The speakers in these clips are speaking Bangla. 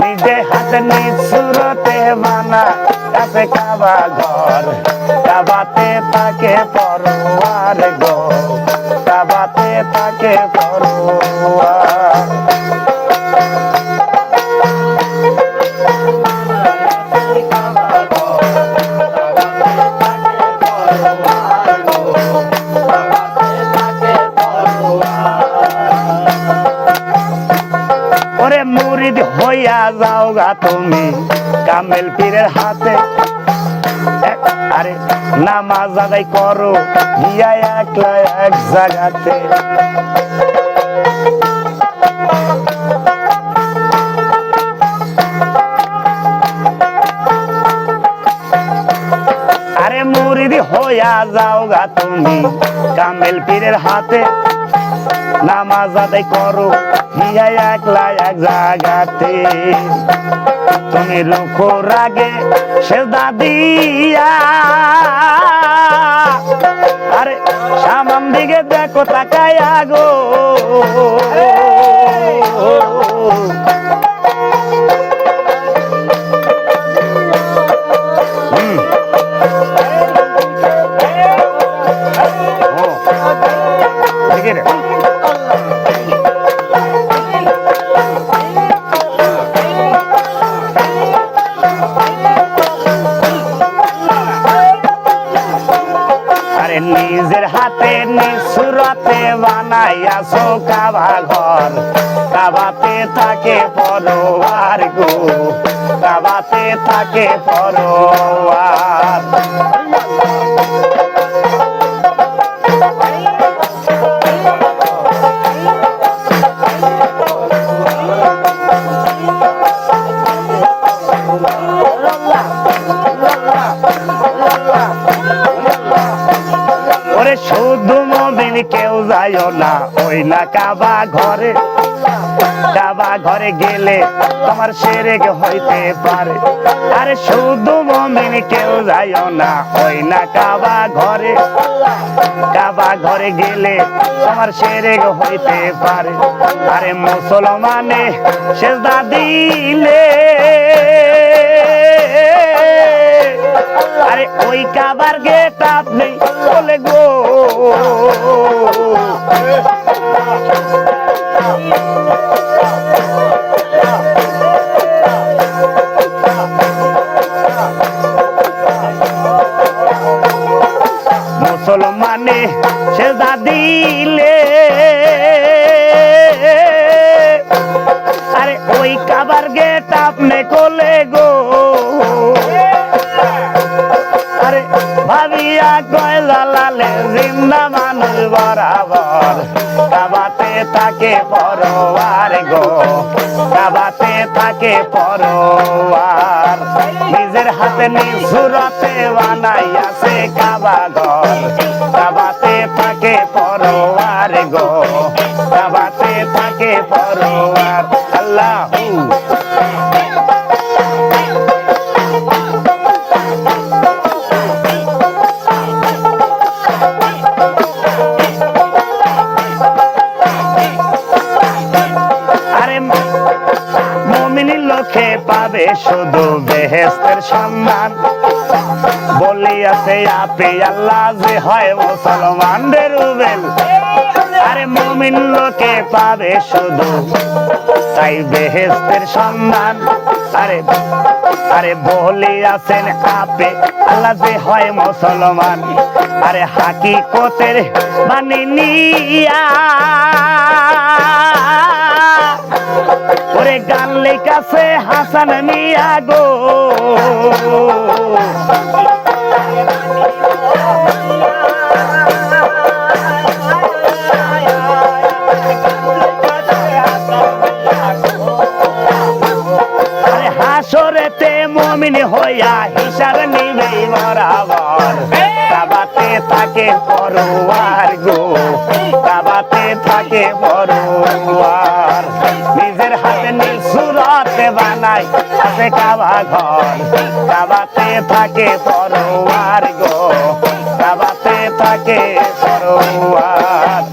নিজে হাতে নিজ সুরতে বানা, কাছে কাবা ঘর। কাবাতে তাকে পরোয়ার গো, কাবাতে তাকে পরোয়ার যাও গা তুমি কামেল পীরের হাতে। আরে, নামাজ করো একলা এক জায়গাতে। আরে মুরিদ হইয়া যাও গা তুমি কামেল পীরের হাতে। নামাজ আদায় করো গিয়া একলা এক জায়গাতে। তুমি রুখো রাগে সে দাদিয়া আরে, সামান দিকে দেখো তাকায় গো। নিজের হাতে নিসুরতে বানাইয়াছো কাবা ঘর। কাবাতে থাকে পরোয়ার গো। কাবাতে থাকে পরোয়ার। ওরে শুধু মমিন কেউ যাইও না। ওই না কাবা ঘরে। কাবা ঘরে গেলে তোমার সেরেক হইতে পারে। আরে শুধু মমিন কেউ যাইও না। ওই না কাবা ঘরে। কাবা ঘরে গেলে তোমার সেরেক হইতে পারে। আরে মুসলমানে সেজদা দিলে। আরে ওই কাবার গেট মুসলমানে সে দিলে। আরে ওই কাবার গেট আপনি কোলে গো। আরে ভাবিয়া কয় জালালে জিন্দা মানুষ বরাবর। থাকে পরোয়ার গো। কাবাতে থাকে পরোয়ার। নিজের হাতে বানাই আছে কাবা ঘর। কাবাতে থাকে পরোয়ার গো। কাবাতে থাকে পরোয়ার। আল্লাহ লোকে পাবে শুধু বেহেস্তের সম্মান বলিয়াছে আপে আল্লাহ যে হয় মুসলমানদের উবেল আরে মমিন লোকে পাবে শুধু তাই বেহেস্তের সম্মান আরে আরে বলি আছেন আপে আল্লাহ যে হয় মুসলমান। আরে হাকিকতের মানে নিয়া ওরে গান লেখাছে হাসান মিয়া গো। হাসরেতে মমিন হইয়া হিসার নিবে বরাবর। কাবাতে থাকে পরোয়ার গো। কাবাতে থাকে পরোয়ার সুরতে বানাই আছে কাবা ঘর। কাবাতে থাকে পরোয়ার গো। কাবাতে থাকে পরোয়ার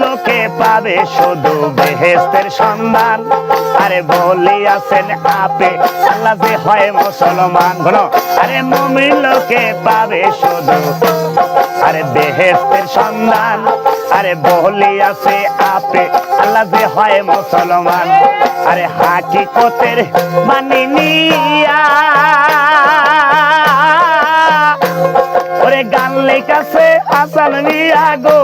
লোকে পাবে শুধু বেহেস্তের সন্ধান। আরে বলি আছেন আপে। আল্লাহ যে হয় মুসলমান বলো আরে মুমিন লোকে পাবে শুধু। আরে বেহেস্তের সন্ধান, আরে বলি আছে আপে। আল্লাহ যে হয় মুসলমান, আরে হাকিকতের মানি নিয়া। ওরে গান লেখাছে হাসান মিয়া গো।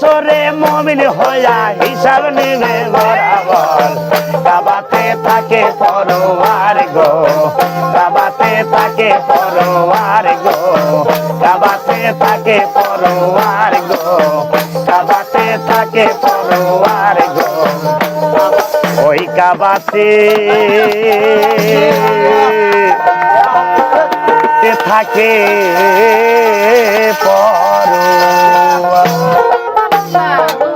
হাসরে মমিন হইয়া হিসাব নিবে বরাবর। কাবাতে থাকে পরোয়ার গো, কাবাতে থাকে পরোয়ার গো, কাবাতে থাকে পরোয়ার গো, কাবাতে থাকে পরোয়ার গো। ওই কাবাতে থাকে বাবা